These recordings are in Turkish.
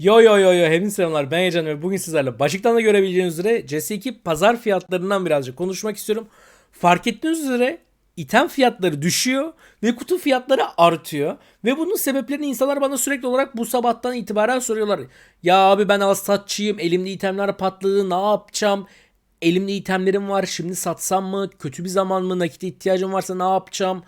Yo yo yo yo hepinize selamlar ben Ecan ve bugün sizlerle başlıktan da görebileceğiniz üzere CS2 pazar fiyatlarından birazcık konuşmak istiyorum. Fark ettiğiniz üzere item fiyatları düşüyor ve kutu fiyatları artıyor. Ve bunun sebeplerini insanlar bana sürekli olarak bu sabahtan itibaren soruyorlar. Ya abi ben az satçıyım elimde itemler patladı ne yapacağım? Elimde itemlerim var şimdi satsam mı? Kötü bir zaman mı? Nakite ihtiyacım varsa ne yapacağım?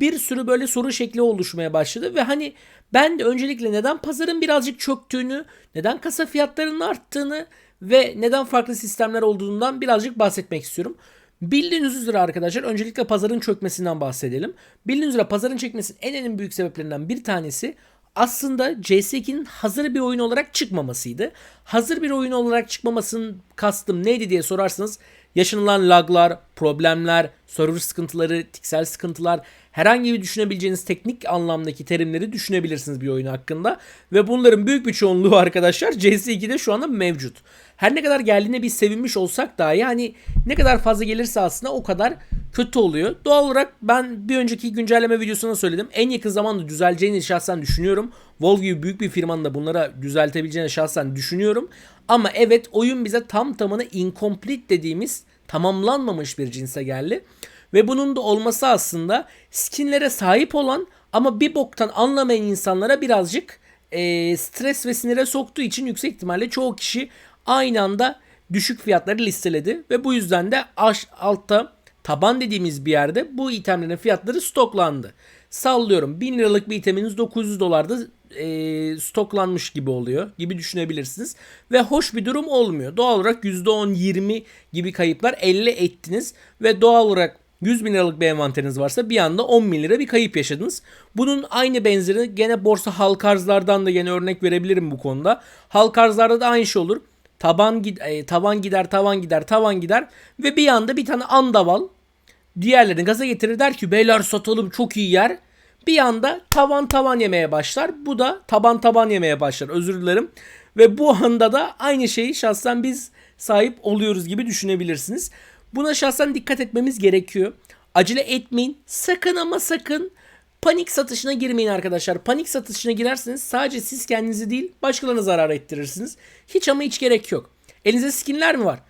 Bir sürü böyle soru şekli oluşmaya başladı ve hani ben de öncelikle neden pazarın birazcık çöktüğünü, neden kasa fiyatlarının arttığını ve neden farklı sistemler olduğundan birazcık bahsetmek istiyorum. Bildiğiniz üzere arkadaşlar öncelikle pazarın çökmesinden bahsedelim. Bildiğiniz üzere pazarın çökmesinin en en büyük sebeplerinden bir tanesi aslında CS2'nin hazır bir oyun olarak çıkmamasıydı. Hazır bir oyun olarak çıkmamasının kastım neydi diye sorarsanız yaşanılan laglar, problemler, server sıkıntıları, tiksel sıkıntılar, herhangi bir düşünebileceğiniz teknik anlamdaki terimleri düşünebilirsiniz bir oyun hakkında. Ve bunların büyük bir çoğunluğu arkadaşlar CS2'de şu anda mevcut. Her ne kadar geldiğine biz sevinmiş olsak dahi hani ne kadar fazla gelirse aslında o kadar kötü oluyor. Doğal olarak ben bir önceki güncelleme videosunda söyledim. En yakın zamanda düzeleceğini şahsen düşünüyorum. Volvo gibi büyük bir firmanın da bunlara düzeltebileceğini şahsen düşünüyorum. Ama evet oyun bize tam tamına incomplete dediğimiz tamamlanmamış bir cinse geldi. Ve bunun da olması aslında skinlere sahip olan ama bir boktan anlamayan insanlara birazcık e, stres ve sinire soktuğu için yüksek ihtimalle çoğu kişi aynı anda düşük fiyatları listeledi. Ve bu yüzden de aş, altta taban dediğimiz bir yerde bu itemlerin fiyatları stoklandı. Sallıyorum 1000 liralık bir iteminiz 900 dolarda e, stoklanmış gibi oluyor gibi düşünebilirsiniz. Ve hoş bir durum olmuyor. Doğal olarak %10-20 gibi kayıplar elde ettiniz. Ve doğal olarak 100 bin liralık bir envanteriniz varsa bir anda 10 bin lira bir kayıp yaşadınız. Bunun aynı benzeri gene borsa halk arzlardan da gene örnek verebilirim bu konuda. Halk arzlarda da aynı şey olur. Taban, e, taban gider, tavan gider, tavan gider ve bir anda bir tane andaval diğerlerini gaza getirir der ki beyler satalım çok iyi yer. Bir anda tavan tavan yemeye başlar. Bu da taban taban yemeye başlar. Özür dilerim. Ve bu anda da aynı şeyi şahsen biz sahip oluyoruz gibi düşünebilirsiniz. Buna şahsen dikkat etmemiz gerekiyor. Acele etmeyin. Sakın ama sakın panik satışına girmeyin arkadaşlar. Panik satışına girerseniz sadece siz kendinizi değil başkalarına zarar ettirirsiniz. Hiç ama hiç gerek yok. Elinizde skinler mi var?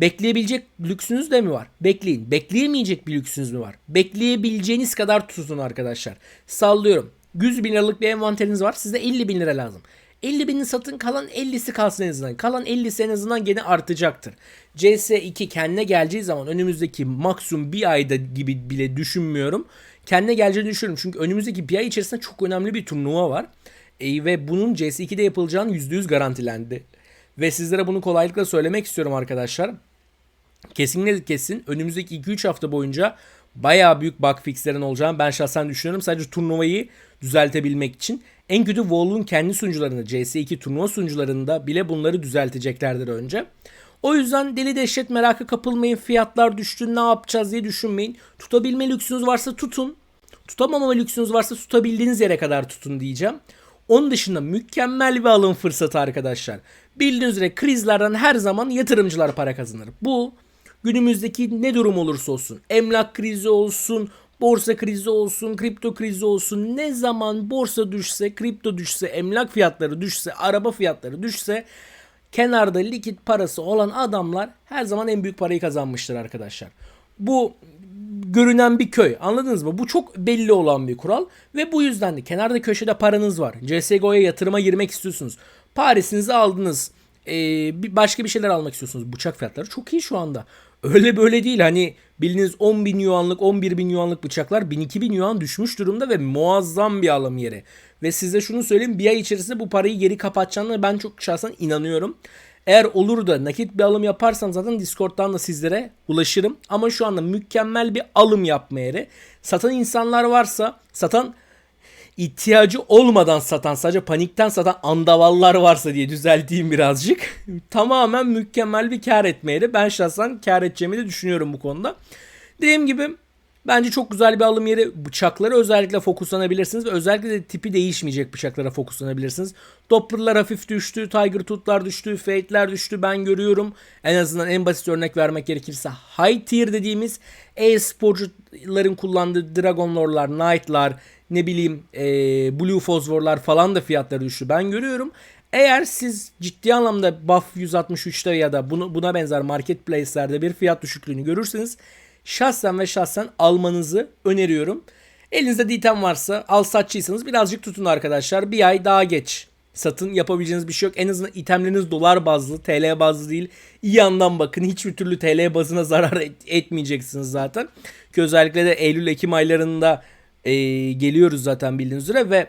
Bekleyebilecek lüksünüz de mi var? Bekleyin. Bekleyemeyecek bir lüksünüz mü var? Bekleyebileceğiniz kadar tutun arkadaşlar. Sallıyorum. 100 bin liralık bir envanteriniz var. Size 50 bin lira lazım. 50 bini satın kalan 50'si kalsın en azından. Kalan 50'si en azından gene artacaktır. CS2 kendine geleceği zaman önümüzdeki maksimum bir ayda gibi bile düşünmüyorum. Kendine geleceğini düşünüyorum. Çünkü önümüzdeki bir ay içerisinde çok önemli bir turnuva var. E, ve bunun CS2'de yapılacağını %100 garantilendi. Ve sizlere bunu kolaylıkla söylemek istiyorum arkadaşlar. Kesinlikle kesin önümüzdeki 2-3 hafta boyunca bayağı büyük bug fixlerin olacağını ben şahsen düşünüyorum. Sadece turnuvayı düzeltebilmek için. En kötü Valve'un kendi sunucularında CS2 turnuva sunucularında bile bunları düzelteceklerdir önce. O yüzden deli dehşet merakı kapılmayın. Fiyatlar düştü ne yapacağız diye düşünmeyin. Tutabilme lüksünüz varsa tutun. Tutamama lüksünüz varsa tutabildiğiniz yere kadar tutun diyeceğim. Onun dışında mükemmel bir alım fırsatı arkadaşlar. Bildiğiniz üzere krizlerden her zaman yatırımcılar para kazanır. Bu günümüzdeki ne durum olursa olsun. Emlak krizi olsun, borsa krizi olsun, kripto krizi olsun. Ne zaman borsa düşse, kripto düşse, emlak fiyatları düşse, araba fiyatları düşse kenarda likit parası olan adamlar her zaman en büyük parayı kazanmıştır arkadaşlar. Bu görünen bir köy. Anladınız mı? Bu çok belli olan bir kural ve bu yüzden de kenarda köşede paranız var. CSGO'ya yatırıma girmek istiyorsunuz. Parisinizi aldınız. Ee, başka bir şeyler almak istiyorsunuz. Bıçak fiyatları çok iyi şu anda. Öyle böyle değil hani bildiğiniz 10 bin yuanlık 11 bin yuanlık bıçaklar 1000-2000 yuan düşmüş durumda ve muazzam bir alım yeri. Ve size şunu söyleyeyim bir ay içerisinde bu parayı geri kapatacağını ben çok şahsen inanıyorum. Eğer olur da nakit bir alım yaparsam zaten Discord'dan da sizlere ulaşırım. Ama şu anda mükemmel bir alım yapma yeri. Satan insanlar varsa satan ihtiyacı olmadan satan sadece panikten satan andavallar varsa diye düzelteyim birazcık. Tamamen mükemmel bir kar etme yeri. Ben şahsen kar edeceğimi de düşünüyorum bu konuda. Dediğim gibi Bence çok güzel bir alım yeri. Bıçaklara özellikle fokuslanabilirsiniz ve özellikle de tipi değişmeyecek bıçaklara fokuslanabilirsiniz. Doppler'lar hafif düştü, Tiger Tooth'lar düştü, Fate'ler düştü ben görüyorum. En azından en basit örnek vermek gerekirse high tier dediğimiz e-sporcuların kullandığı Dragon Lore'lar, Knight'lar, ne bileyim e, Blue Phosphor'lar falan da fiyatları düştü ben görüyorum. Eğer siz ciddi anlamda Buff 163'te ya da bunu, buna benzer marketplace'lerde bir fiyat düşüklüğünü görürseniz şahsen ve şahsen almanızı öneriyorum. Elinizde ditem varsa al satçıysanız birazcık tutun arkadaşlar. Bir ay daha geç satın yapabileceğiniz bir şey yok. En azından itemleriniz dolar bazlı, TL bazlı değil. İyi yandan bakın. Hiçbir türlü TL bazına zarar et- etmeyeceksiniz zaten. Ki özellikle de Eylül-Ekim aylarında e, geliyoruz zaten bildiğiniz üzere ve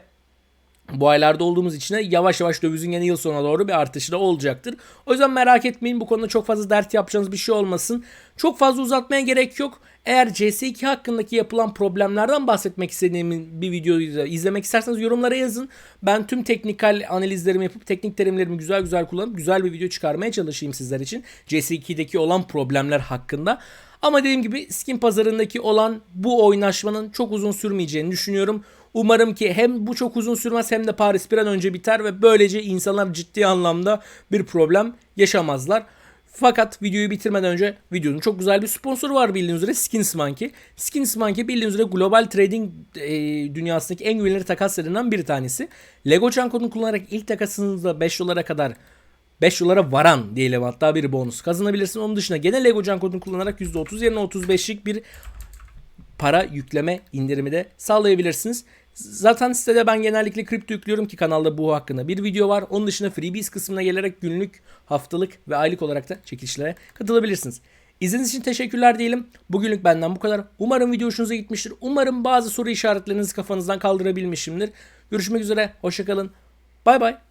bu aylarda olduğumuz için yavaş yavaş dövizin yeni yıl sonuna doğru bir artışı da olacaktır. O yüzden merak etmeyin bu konuda çok fazla dert yapacağınız bir şey olmasın. Çok fazla uzatmaya gerek yok. Eğer CS2 hakkındaki yapılan problemlerden bahsetmek istediğim bir videoyu izlemek isterseniz yorumlara yazın. Ben tüm teknikal analizlerimi yapıp teknik terimlerimi güzel güzel kullanıp güzel bir video çıkarmaya çalışayım sizler için. CS2'deki olan problemler hakkında. Ama dediğim gibi skin pazarındaki olan bu oynaşmanın çok uzun sürmeyeceğini düşünüyorum. Umarım ki hem bu çok uzun sürmez hem de Paris bir an önce biter ve böylece insanlar ciddi anlamda bir problem yaşamazlar. Fakat videoyu bitirmeden önce videonun çok güzel bir sponsoru var bildiğiniz üzere Skins Monkey. Skins Monkey bildiğiniz üzere global trading e, dünyasındaki en güvenilir takas sitelerinden bir tanesi. Lego Can kodunu kullanarak ilk takasınızda 5 dolara kadar 5 dolara varan diyelim hatta bir bonus kazanabilirsin. Onun dışında gene Lego Can kodunu kullanarak %30 yerine 35'lik bir para yükleme indirimi de sağlayabilirsiniz. Zaten sitede ben genellikle kripto yüklüyorum ki kanalda bu hakkında bir video var. Onun dışında freebies kısmına gelerek günlük, haftalık ve aylık olarak da çekilişlere katılabilirsiniz. İzlediğiniz için teşekkürler diyelim. Bugünlük benden bu kadar. Umarım video hoşunuza gitmiştir. Umarım bazı soru işaretlerinizi kafanızdan kaldırabilmişimdir. Görüşmek üzere. Hoşçakalın. Bay bay.